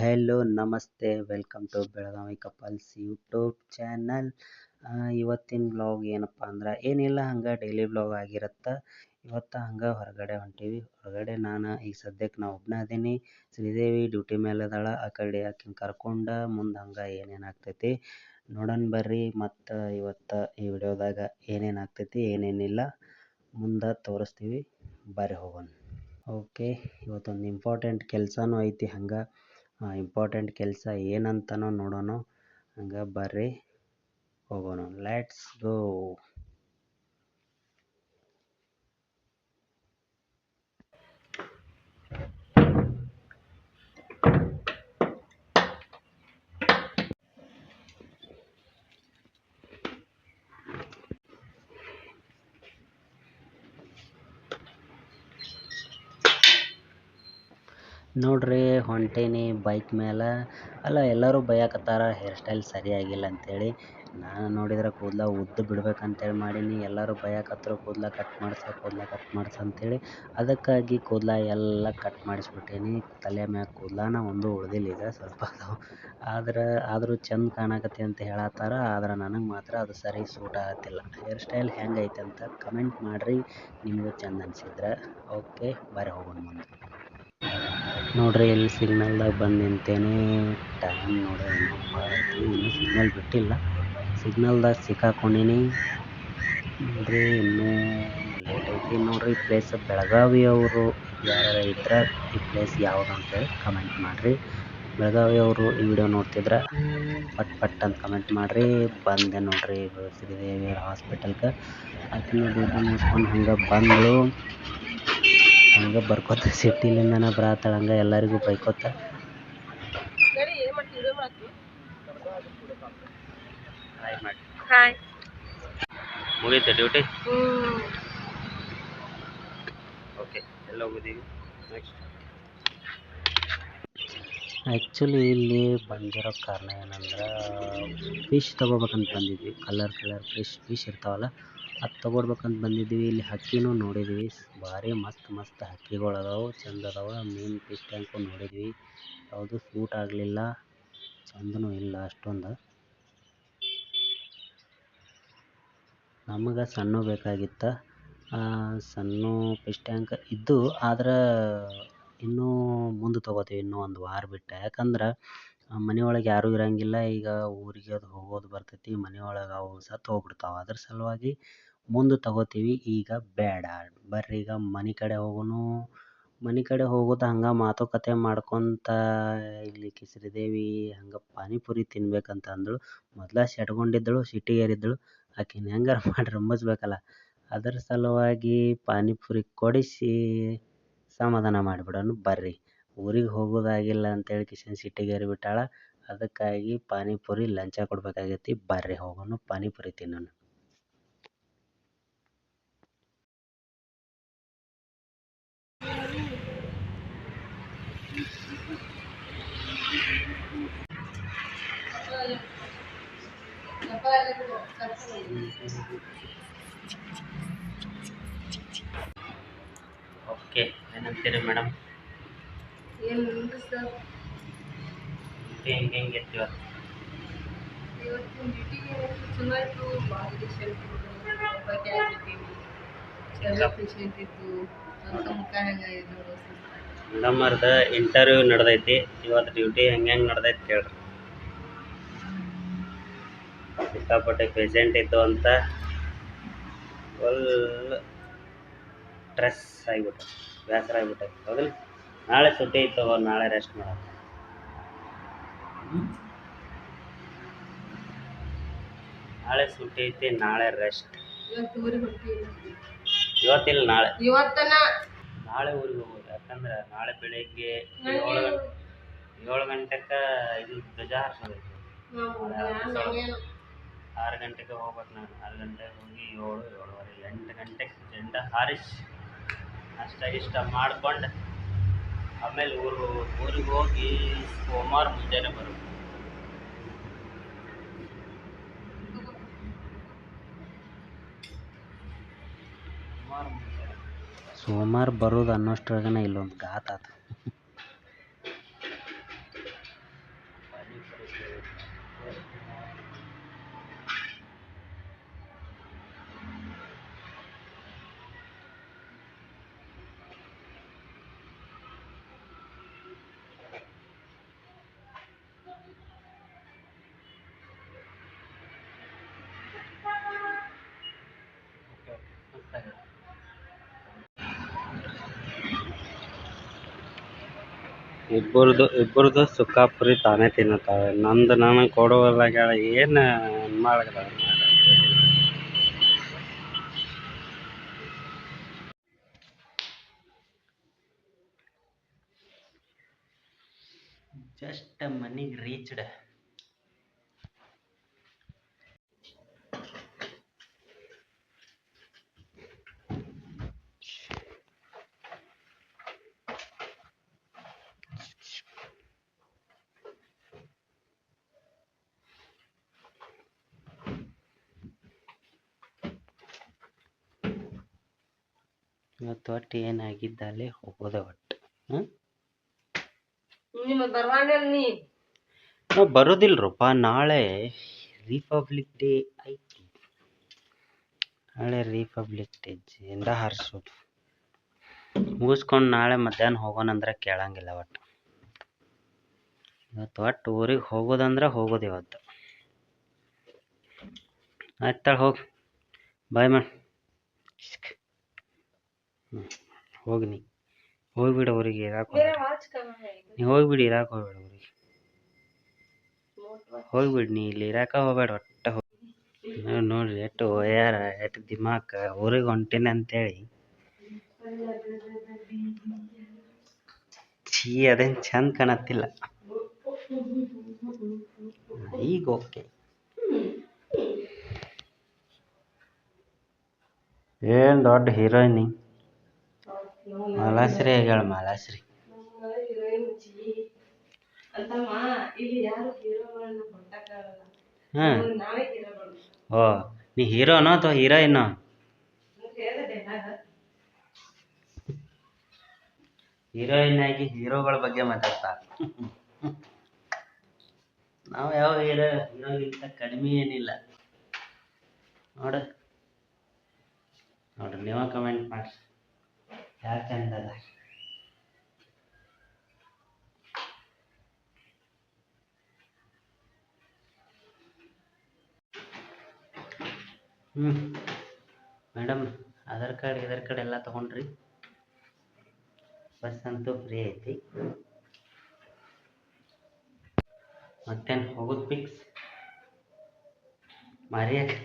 Hello, ನಮಸ್ತೆ. Welcome to Belagavi couples YouTube channel. ಇವತ್ತಿನ blog ಏನಪ್ಪ ಅಂದ್ರೆ, ಏನಿಲ್ಲ, ಹಂಗೆ ಡೈಲಿ ಬ್ಲಾಗ್ ಆಗಿರುತ್ತೆ. ಇವತ್ತು ಹಂಗೆ ಹೊರಗಡೆ ಹೊಂಟೀವಿ. ಹೊರಗಡೆ ನಾನು ಈಗ ಸದ್ಯಕ್ಕೆ ನಾ ಒಬ್ಬನೇ ಅದೀನಿ. ಶ್ರೀದೇವಿ ಡ್ಯೂಟಿ ಮೇಲೆ ಅದಾಳ. ಆ ಕಡೆ ಆಕಿನ ಕರ್ಕೊಂಡು, ಮುಂದೆ ಹಂಗೆ ಏನೇನು ಆಗ್ತೈತಿ ನೋಡೋಣ ಬರ್ರಿ. ಮತ್ತು ಇವತ್ತು ಈ ವಿಡಿಯೋದಾಗ ಏನೇನು ಆಗ್ತೈತಿ ಏನೇನಿಲ್ಲ ಮುಂದೆ ತೋರಿಸ್ತೀವಿ. ಬರ್ರಿ ಹೋಗೋಣ. ಓಕೆ, ಇವತ್ತೊಂದು ಇಂಪಾರ್ಟೆಂಟ್ ಕೆಲಸನೂ ಐತಿ ಹಂಗೆ. ಇಂಪಾರ್ಟೆಂಟ್ ಕೆಲಸ ಏನಂತನೋ ನೋಡೋಣ ಹಂಗೆ ಬರ್ರಿ ಹೋಗೋಣ. ಲೆಟ್ಸ್ ಗೋ ನೋಡ್ರಿ ಹೊಂಟೇನಿ ಬೈಕ್ ಮೇಲೆ ಅಲ್ಲ, ಎಲ್ಲರೂ ಬೈಯಕತ್ತಾರ ಹೇರ್ ಸ್ಟೈಲ್ ಸರಿಯಾಗಿಲ್ಲ ಅಂತೇಳಿ. ನಾನು ನೋಡಿದ್ರೆ ಕೂದಲ ಉದ್ದ ಬಿಡ್ಬೇಕಂತೇಳಿ ಮಾಡೀನಿ. ಎಲ್ಲರೂ ಬೈಯಕತ್ತರು ಕೂದಲ ಕಟ್ ಮಾಡ್ಸು, ಕೂದಲ ಕಟ್ ಮಾಡ್ಸು ಅಂತೇಳಿ. ಅದಕ್ಕಾಗಿ ಕೂದಲ ಎಲ್ಲ ಕಟ್ ಮಾಡಿಸ್ಬಿಟ್ಟೀನಿ. ತಲೆ ಮ್ಯಾಗ ಕೂದಲನ ಒಂದು ಉಳ್ದಿಲ್ಲ ಈಗ ಸ್ವಲ್ಪ ಅದಾವೆ ಆದ್ರೆ, ಆದರೂ ಚಂದ ಕಾಣಕತ್ತಿ ಅಂತ ಹೇಳತ್ತಾರ. ಆದ್ರೆ ನನಗೆ ಮಾತ್ರ ಅದು ಸರಿ ಸೂಟ್ ಆಗತ್ತಿಲ್ಲ. ಹೇರ್ ಸ್ಟೈಲ್ ಹೆಂಗೈತೆ ಅಂತ ಕಮೆಂಟ್ ಮಾಡಿರಿ. ನಿಮಗೂ ಚಂದ ಅನ್ಸಿದ್ರೆ. ಓಕೆ ಬರ್ರಿ ಹೋಗೋಣ ಮುಂದೆ. ನೋಡ್ರಿ ಇಲ್ಲಿ ಸಿಗ್ನಲ್ದಾಗ ಬಂದು ನಿಂತೇನಿ ಟೈಮ್ ನೋಡ್ರಿ ಇನ್ನೂ ಸಿಗ್ನಲ್ ಬಿಟ್ಟಿಲ್ಲ. ಸಿಗ್ನಲ್ದಾಗ ಸಿಕ್ಕಾಕೊಂಡೀನಿ. ನೋಡ್ರಿ, ಇನ್ನೂ ಲೇಟ್ ಐತಿ. ನೋಡ್ರಿ ಪ್ಲೇಸ್ ಬೆಳಗಾವಿ ಅವರು ಯಾರು ಇದ್ರೆ, ಈ ಪ್ಲೇಸ್ ಯಾವುದು ಅಂತೇಳಿ ಕಮೆಂಟ್ ಮಾಡಿರಿ. ಬೆಳಗಾವಿ ಅವರು ಈ ವಿಡಿಯೋ ನೋಡ್ತಿದ್ರೆ, ಪಟ್ ಪಟ್ ಅಂತ ಕಮೆಂಟ್ ಮಾಡಿರಿ. ಬಂದೆ ನೋಡ್ರಿ ಶ್ರೀದೇವಿ ಹಾಸ್ಪಿಟಲ್ಗೆ ಆಕೆ ಡ್ಯೂಟಿ ಮುಗಿಸ್ಕೊಂಡು ಹಂಗೆ ಬಂದಳು. ಹಂಗೆ ಬರ್ಕೋತ ಸಿಟ್ಟಿಲಿಂದನ ಬರತ್ತಾಳ ಹಂಗೆ ಎಲ್ಲರಿಗೂ ಬೈಕೋತ. ಹಾಯ್ ಮುಗೀತು ಡ್ಯೂಟಿ ಓಕೆ ಎಲ್ಲ ಹೋಗಿದ್ದೀವಿ ನೆಕ್ಸ್ಟ್ ಆ್ಯಕ್ಚುಲಿ ಇಲ್ಲಿ ಬಂದಿರೋ ಕಾರಣ ಏನಂದ್ರೆ ಫಿಶ್ ತೊಗೋಬೇಕಂತ ಬಂದಿದ್ವಿ. ಕಲರ್ ಕಲರ್ ಫಿಶ್ ಫಿಶ್ ಇರ್ತಾವಲ್ಲ ಅದು ತೊಗೊಡ್ಬೇಕಂತ ಬಂದಿದ್ವಿ ಇಲ್ಲಿ ಹಕ್ಕಿನೂ ನೋಡಿದ್ವಿ ಭಾರಿ ಮಸ್ತ್ ಮಸ್ತ್ ಹಕ್ಕಿಗಳು ಅದಾವು, ಚಂದ ಅದಾವು. ಮೀನು ಫಿಶ್ ಟ್ಯಾಂಕು ನೋಡಿದ್ವಿ ಯಾವುದು ಸೂಟ್ ಆಗಲಿಲ್ಲ. ಚಂದನೂ ಇಲ್ಲ ಅಷ್ಟೊಂದು. ನಮಗೆ ಸಣ್ಣ ಬೇಕಾಗಿತ್ತು. ಸಣ್ಣ ಫಿಶ್ ಟ್ಯಾಂಕ್ ಇದ್ದು, ಆದ್ರೆ ಇನ್ನೂ ಮುಂದೆ ತೊಗೋತೀವಿ ಇನ್ನೂ ಒಂದು ವಾರ ಬಿಟ್ಟು. ಯಾಕಂದ್ರೆ ಮನೆಯೊಳಗೆ ಯಾರೂ ಇರಂಗಿಲ್ಲ. ಈಗ ಊರಿಗೆ ಅದು ಹೋಗೋದು ಬರ್ತೈತಿ. ಮನೆಯೊಳಗೆ ಅವು ಸತ್ತು ಹೋಗ್ಬಿಡ್ತಾವೆ. ಅದ್ರ ಸಲುವಾಗಿ ಮುಂದೆ ತಗೋತೀವಿ. ಈಗ ಬೇಡ. ಬರ್ರಿ, ಈಗ ಮನೆ ಕಡೆ ಹೋಗೋಣ ಮನೆ ಕಡೆ ಹೋಗೋದು ಹಂಗೆ ಮಾತುಕತೆ ಮಾಡ್ಕೊತ ಇಲ್ಲಿ ಶ್ರೀದೇವಿ ಹಂಗೆ ಪಾನಿಪುರಿ ತಿನ್ಬೇಕಂತ ಅಂದಳು ಮೊದಲ ಶೆಟ್ಕೊಂಡಿದ್ದಳು ಸಿಟ್ಟಿಗೇರಿದ್ದಳು ಆಕಿನ ಹೆಂಗಾರ ಮಾಡಿ ರಂಬಿಸ್ಬೇಕಲ್ಲ. ಅದರ ಸಲುವಾಗಿ ಪಾನಿಪುರಿ ಕೊಡಿಸಿ ಸಮಾಧಾನ ಮಾಡಿಬಿಡೋಣ. ಬರ್ರಿ. ಊರಿಗೆ ಹೋಗೋದಾಗಿಲ್ಲ ಅಂತೇಳಿ ಕಿಶನ್ ಸಿಟ್ಟಿಗೇರಿ ಬಿಟ್ಟಾಳ ಅದಕ್ಕಾಗಿ ಪಾನಿಪುರಿ ಲಂಚ ಕೊಡಬೇಕಾಗೈತಿ. ಬರ್ರಿ, ಹೋಗೋಣ ಪಾನಿಪುರಿ ತಿನ್ನೋಣ. ಓಕೆ ಏನಂತೀರಿ ಮೇಡಮ್? ಏನಿಲ್ಲ ಸರ್? ಹೆಂಗೆ ಹೆಂಗೆ ಇರ್ತೀವ ಇವತ್ತಿನ ಡ್ಯೂಟಿಗೆ ಚಲೋ ಆಯಿತು ಪೇಷಂಟ್ ಬಗ್ಗೆ ಆಗಿದ್ದೀವಿ ಎಲ್ಲ ಪೇಷಂಟ್ ಇತ್ತು ಸ್ವಂತ ಮುಖ ಹೆಂಗಾಗಿದ್ದು ಮೇಡಮ್ ಅವ್ರದ್ದು ಇಂಟರ್ವ್ಯೂ ನಡೆದೈತಿ. ಇವತ್ತು ಡ್ಯೂಟಿ ಹೆಂಗೆ ಹೆಂಗೆ ನಡೆದೈತಿ ಕೇಳ್ರಿ. ಸಿಕ್ಕಾಪಟ್ಟೆ ಪೇಷಂಟ್ ಇತ್ತು ಅಂತ ಫುಲ್ ಸ್ಟ್ರೆಸ್ ಆಗಿಬಿಟ್ಟು ಬೇಸರ ಆಗಿಬಿಟ್ಟೈತಿ ಹೌದಿಲ್ಲ? ನಾಳೆ ಸುಟ್ಟಿ ಇತ್ತು ನಾಳೆ ರೆಸ್ಟ್ ಮಾಡೋಣ. ನಾಳೆ ಸುಟ್ಟಿ ಐತಿ ನಾಳೆ ರೆಸ್ಟ್ ಇವತ್ತಿಲ್ಲ ನಾಳೆ. ಇವತ್ತನ ನಾಳೆ ಊರಿಗೆ ಹೋಗ್ಬೋದು. ಯಾಕಂದ್ರೆ ನಾಳೆ ಬೆಳಿಗ್ಗೆ ಏಳು ಗಂಟೆ ಏಳು ಗಂಟೆಗೆ ಇದು ಧ್ವಜ ಹಾರಿಸೋದೈತಿ ಆರು ಗಂಟೆಗೆ ಹೋಗ್ಬೇಕು ನಾನು. ಆರು ಗಂಟೆಗೆ ಹೋಗಿ ಏಳು ಏಳುವರೆ ಎಂಟು ಗಂಟೆಗೆ ಜಂಡ ಹಾರಿಸಿ ಅಷ್ಟ ಇಷ್ಟ ಮಾಡ್ಕೊಂಡು ಆಮೇಲೆ ಊರು ಊರಿಗೆ ಹೋಗಿ ಸೋಮವಾರ ಮುಂಜಾನೆ ಬರೋದು ಸೋಮವಾರ ಮುಂಜಾನೆ ಸೋಮವಾರ ಬರೋದು ಅನ್ನೋಷ್ಟ್ರಾಗನ ಇಲ್ಲೊಂದು ಘಾತ್ ಆತು. ಇಬ್ಬರದು ಇಬ್ಬರದು ಸುಖಾಪುರಿ ತಾನೇ ತಿನ್ನುತ್ತಾವೆ. ನಂದು ನನಗೆ ಕೊಡುವಲ್ಲಾಗ ಏನು ಮಾಡಲ್ಲ ಜಸ್ಟ್ ಮನಿಗೆ ರೀಚ್ಡ್ ಇವತ್ತು ಒಟ್ಟು. ಏನಾಗಿದ್ದ ಅಲ್ಲಿ ಹೋಗೋದ ಒಟ್ಟು ನಾವು ಬರೋದಿಲ್ರಪ್ಪ ನಾಳೆ ರಿಪಬ್ಲಿಕ್ ಡೇ ಐತಿ. ನಾಳೆ ರಿಪಬ್ಲಿಕ್ ಡೇ ಜಿಂದ ಹರ್ಸೋದು. ಮುಗಿಸ್ಕೊಂಡು ನಾಳೆ ಮಧ್ಯಾಹ್ನ ಹೋಗೋಣ ಅಂದ್ರೆ ಕೇಳಂಗಿಲ್ಲ ಒಟ್ಟು. ಇವತ್ತು ಒಟ್ಟು ಊರಿಗೆ ಹೋಗೋದಂದ್ರೆ ಹೋಗೋದು ಇವತ್ತು. ಆಯ್ತಾಳೆ ಹೋಗಿ. ಬಾಯ್ ಮಾಡಿ ಹೋಗಿ ನೀ. ಹೋಗ್ಬಿಡ ಅವರಿಗೆ ಇರಾಕೋ ನೀ ಹೋಗ್ಬಿಡಿ ಇರಾಕ ಹೋಗ್ಬೇಡ ಅವರಿಗೆ ಹೋಗ್ಬಿಡ್ ನೀ ಇಲ್ಲಿ ಇರಾಕ ಹೋಗ್ಬೇಡ ಒಟ್ಟ ಹೋಗಿ. ನೋಡ್ರಿ ಎಷ್ಟು ಯಾರ ಎಷ್ಟು ದಿಮಾಕ ಊರಿಗೆ ಹೊಂಟೇನೆ ಅಂತೇಳಿ. ಚೀ ಅದೇನು ಚಂದ ಕಾಣತ್ತಿಲ್ಲ. ಈಗ ಓಕೆ. ಏನು ದೊಡ್ಡ ಹೀರೋಯಿನಿ ಮಾಲಾಶ್ರೀ ಆಗ್ಯಾಳ ಮಾಲಾಶ್ರೀ. ಹಾಂ ಓ, ನೀ ಹೀರೋನೋ ಅಥವಾ ಹೀರೋಯಿನೋ ಹೀರೋಯಿನ್ ಆಗಿ ಹೀರೋಗಳ ಬಗ್ಗೆ ಮಾತಾಡ್ತಾ. ನಾವು ಯಾವ ಹೀರೋ ಹೀರೋಗಿಂತ ಕಡಿಮೆ ಏನಿಲ್ಲ. ನೋಡು. ನೋಡ್ರಿ ನೀವ ಕಮೆಂಟ್ ಮಾಡ್ರಿ. ಯಾರು ಚಂದದ ಹ್ಞೂ ಮೇಡಮ್ ಆಧಾರ್ ಕಾರ್ಡ್ ಇದರ್ ಕಾರ್ಡ್ ಎಲ್ಲ ತೊಗೊಂಡ್ರಿ. ಬಸ್ ಅಂತೂ ಫ್ರೀ ಐತಿ. ಮತ್ತೇನು ಹೋಗೋದು ಫಿಕ್ಸ್ ಮಾರಿಯಕ್ಕೆ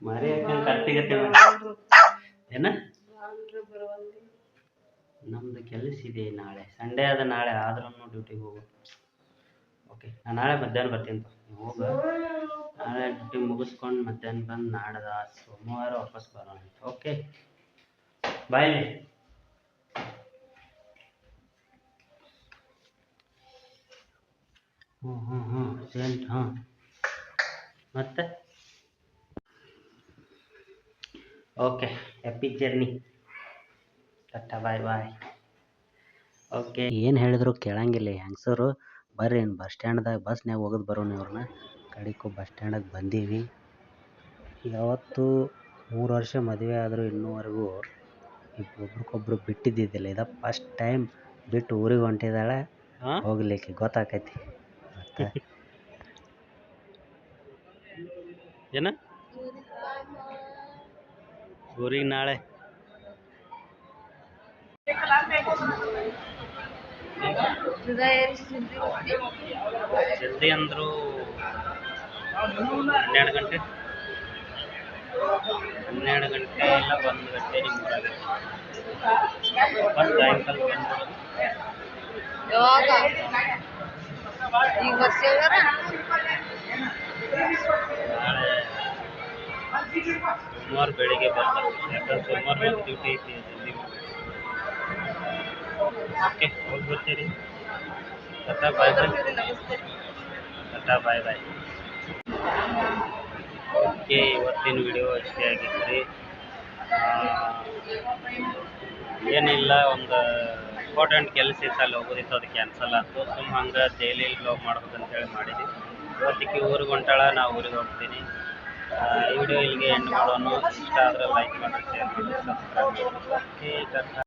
ಮಾರಿಯಕ್ಕೆ ಕಟ್ಟಿಗತ್ತೆ ಏನ? ನಮ್ದು ಕೆಲಸ ಇದೆ ನಾಳೆ. ಸಂಡೇ ಆದ ನಾಳೆ ಆದ್ರೂ ಡ್ಯೂಟಿಗೆ ಹೋಗು. ಓಕೆ ನಾನು ನಾಳೆ ಮಧ್ಯಾಹ್ನ ಬರ್ತೀನಿ ಹೋಗ. ನಾಳೆ ಡ್ಯೂಟಿ ಮುಗಿಸ್ಕೊಂಡು ಮಧ್ಯಾಹ್ನ ಬಂದು ನಾಡದ ಸೋಮವಾರ ವಾಪಸ್ ಬರೋಣ. ಓಕೆ ಬಾಯ್ ಹ್ಞೂ ಹ್ಞೂ ಹ್ಞೂ ಮತ್ತೆ? ಓಕೆ ಹ್ಯಾಪಿ ಜರ್ನಿ ಕಟ್ಟ ಬಾಯ್ ಬಾಯ್ ಓಕೆ ಏನು ಹೇಳಿದ್ರು ಕೇಳಂಗಿಲ್ಲ ಹೆಂಗಸರು? ಬರ್ರಿ ಏನು ಬಸ್ ಸ್ಟ್ಯಾಂಡ್ದಾಗ ಬಸ್ನ್ಯಾಗ ಹೋಗೋದು ಬರೋಣ ಇವ್ರನ್ನ. ಕಡಿಕು ಬಸ್ ಸ್ಟ್ಯಾಂಡಾಗ ಬಂದೀವಿ. ಯಾವತ್ತು ಮೂರು ವರ್ಷ ಮದುವೆ ಆದರೂ ಇನ್ನೂವರೆಗೂ ಒಬ್ರಿಗೊಬ್ರು ಬಿಟ್ಟಿದ್ದಿದ್ದಿಲ್ಲ. ಇದು ಫಸ್ಟ್ ಟೈಮ್ ಬಿಟ್ಟು ಊರಿಗೆ ಹೊಂಟಿದ್ದಾಳೆ ಹೋಗ್ಲಿಕ್ಕೆ ಗೊತ್ತಾಕೈತಿ. ಏನ? ಊರಿಗೆ ನಾಳೆ. ಸಿದ್ಧಿ ಅಂದರು ಹನ್ನೆರಡು ಗಂಟೆ. ಹನ್ನೆರಡು ಗಂಟೆ ಇಲ್ಲ, ಒಂದು ಗಂಟೆ ಫಸ್ಟ್ ಸಾಯಂಕಾಲ ಯಾವಾಗ? ಈಗ ಓಕೆ ಹೋಗಿ ಬರ್ತೀರಿ tata bye bye tata bye bye okay ಇವತ್ತಿನ ವಿಡಿಯೋ ಅಷ್ಟೇ ಆಗಿತ್ತು. ಏನಿಲ್ಲ, ಒಂದು ಇಂಪಾರ್ಟೆಂಟ್ ಕೆಲಸ ಇತ್ತು, ಅಲ್ಲಿ ಹೋಗೋದಿತ್ತು, ಅದು ಕ್ಯಾನ್ಸಲ್ ಆಯ್ತು. ಸುಮ್ಮ ಹಂಗೆ ಡೈಲಿ ಬ್ಲಾಗ್ ಮಾಡ್ಬೇಕಂತೇಳಿ ಮಾಡಿದ್ವಿ. ಇವತ್ತಿಗೆ ಊರಿಗೆ ಹೊಂಟಾಳ ನಾ ಊರಿಗೆ ಹೋಗ್ತೀನಿ. ಈ ವಿಡಿಯೋ ಇಲ್ಲಿಗೆ ಎಂಡ್ ಮಾಡೋಣ ಇಷ್ಟ ಆದರೆ ಲೈಕ್ ಮಾಡಿ ಶೇರ್ ಮಾಡಿ ಸಬ್ಸ್ಕ್ರೈಬ್ ಮಾಡಿ